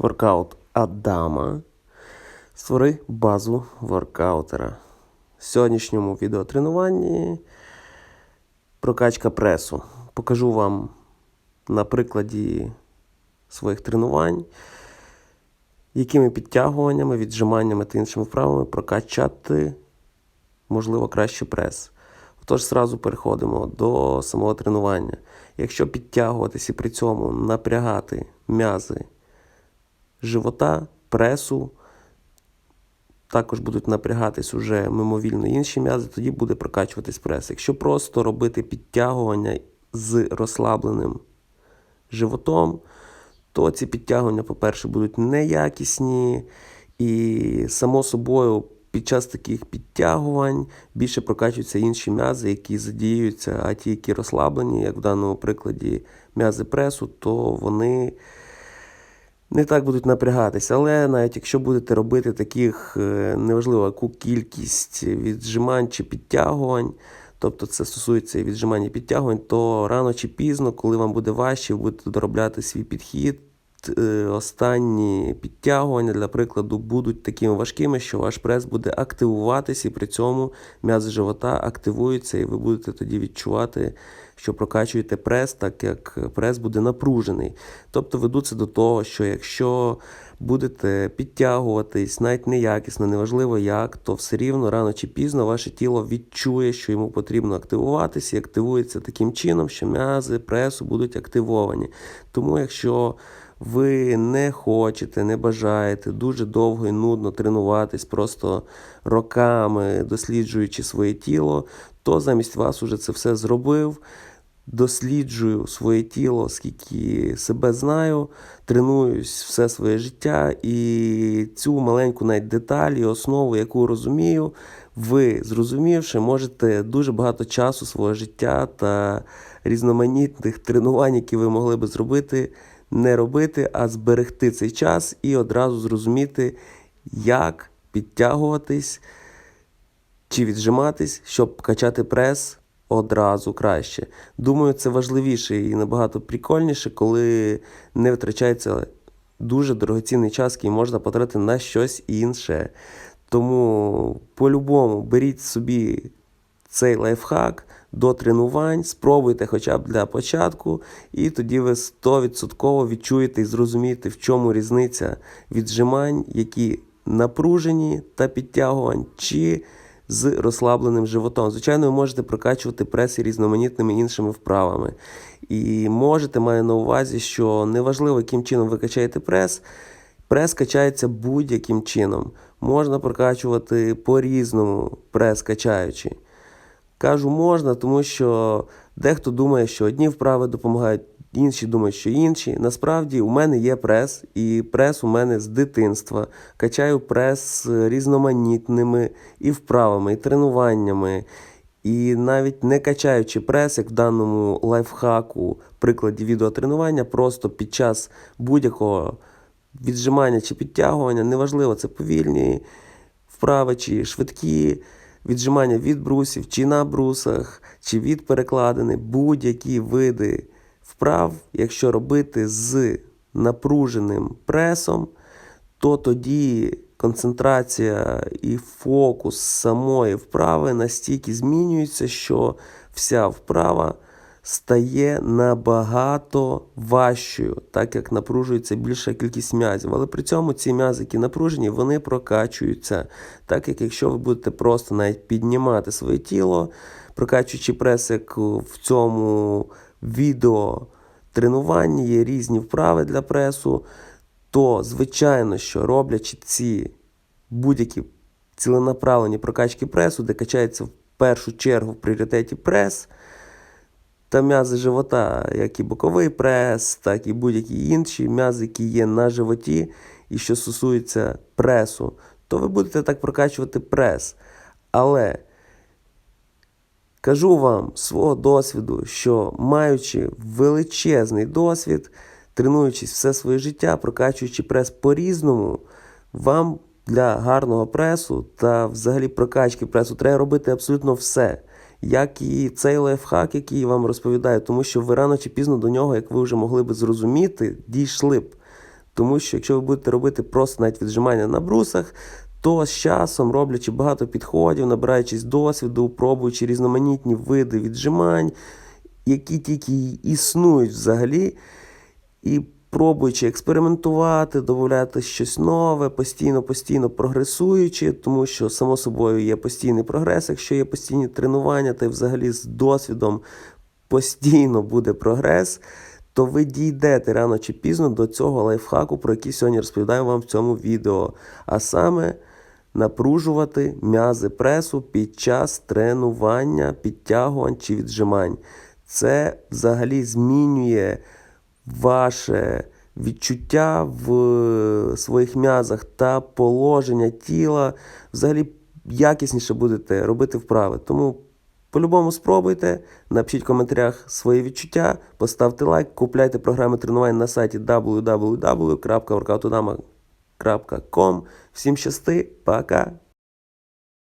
Воркаут Адама. Створи базу воркаутера. В сьогоднішньому відеотренуванні прокачка пресу. Покажу вам на прикладі своїх тренувань, якими підтягуваннями, віджиманнями та іншими вправами прокачати можливо краще прес. Отож, зразу переходимо до самого тренування. Якщо підтягуватись і при цьому напрягати м'язи живота, пресу, також будуть напрягатись уже мимовільно інші м'язи, тоді буде прокачуватись прес. Якщо просто робити підтягування з розслабленим животом, то ці підтягування, по-перше, будуть неякісні, і, само собою, під час таких підтягувань більше прокачуються інші м'язи, які задіюються, а ті, які розслаблені, як в даному прикладі м'язи пресу, то вони не так будуть напрягатися. Але навіть якщо будете робити таких, е, неважливо, яку кількість віджимань чи підтягувань, тобто це стосується і віджимань і підтягувань, то рано чи пізно, коли вам буде важче, ви будете доробляти свій підхід. е, Останні підтягування, для прикладу, будуть такими важкими, що ваш прес буде активуватись, і при цьому м'язи живота активуються, і ви будете тоді відчувати, що прокачуєте прес, так як прес буде напружений. Тобто ведуться до того, що якщо будете підтягуватись, навіть неякісно, неважливо як, то все рівно рано чи пізно ваше тіло відчує, що йому потрібно активуватись, і активується таким чином, що м'язи пресу будуть активовані. Тому якщо ви не хочете, не бажаєте дуже довго і нудно тренуватись, просто роками досліджуючи своє тіло, то замість вас уже це все зробив. Досліджую своє тіло, скільки себе знаю, тренуюсь все своє життя, і цю маленьку навіть деталь і основу, яку розумію, ви, зрозумівши, можете дуже багато часу свого життя та різноманітних тренувань, які ви могли би зробити, не робити, а зберегти цей час і одразу зрозуміти, як підтягуватись чи віджиматись, щоб качати прес одразу краще. Думаю, це важливіше і набагато прикольніше, коли не витрачається дуже дорогоцінний час, який можна потратити на щось інше. Тому по-любому беріть собі цей лайфхак до тренувань, спробуйте хоча б для початку, і тоді ви 100% відчуєте і зрозумієте, в чому різниця віджимань, які напружені та підтягувань, чи з розслабленим животом. Звичайно, ви можете прокачувати прес і різноманітними іншими вправами. І можете, маю на увазі, що неважливо, яким чином ви качаєте прес, прес качається будь-яким чином. Можна прокачувати по-різному прес качаючи. Кажу, можна, тому що дехто думає, що одні вправи допомагають, інші думають, що інші. Насправді у мене є прес, і прес у мене з дитинства. Качаю прес різноманітними і вправами, і тренуваннями. І навіть не качаючи прес, як в даному лайфхаку, прикладі відеотренування, просто під час будь-якого віджимання чи підтягування, неважливо, це повільні вправи чи швидкі віджимання від брусів, чи на брусах, чи від перекладини, будь-які види вправ, якщо робити з напруженим пресом, то тоді концентрація і фокус самої вправи настільки змінюється, що вся вправа стає набагато важчою, так як напружується більша кількість м'язів. Але при цьому ці м'язи, які напружені, вони прокачуються. Так як якщо ви будете просто навіть піднімати своє тіло, прокачуючи прес, як в цьому відео тренуванні є різні вправи для пресу, то звичайно, що роблячи ці будь-які ціленаправлені прокачки пресу, де качається в першу чергу в пріоритеті прес та м'язи живота, як і боковий прес, так і будь-які інші м'язи, які є на животі, і що стосується пресу, то ви будете так прокачувати прес. Але кажу вам свого досвіду, що маючи величезний досвід, тренуючись все своє життя, прокачуючи прес по-різному, вам для гарного пресу та взагалі прокачки пресу треба робити абсолютно все. Як і цей лайфхак, який я вам розповідаю, тому що ви рано чи пізно до нього, як ви вже могли би зрозуміти, дійшли б. Тому що якщо ви будете робити просто навіть віджимання на брусах, то з часом, роблячи багато підходів, набираючись досвіду, пробуючи різноманітні види віджимань, які тільки існують взагалі, і пробуючи експериментувати, додати щось нове, постійно, постійно прогресуючи, тому що, само собою, є постійний прогрес, якщо є постійні тренування, й взагалі з досвідом постійно буде прогрес, то ви дійдете рано чи пізно до цього лайфхаку, про який сьогодні розповідаю вам в цьому відео. А саме напружувати м'язи пресу під час тренування, підтягувань чи віджимань. Це взагалі змінює ваше відчуття в своїх м'язах та положення тіла. Взагалі якісніше будете робити вправи. Тому по-любому спробуйте, напишіть в коментарях свої відчуття, поставте лайк, купляйте програми тренувань на сайті www.workoutodama.com. Всім щасти, пока!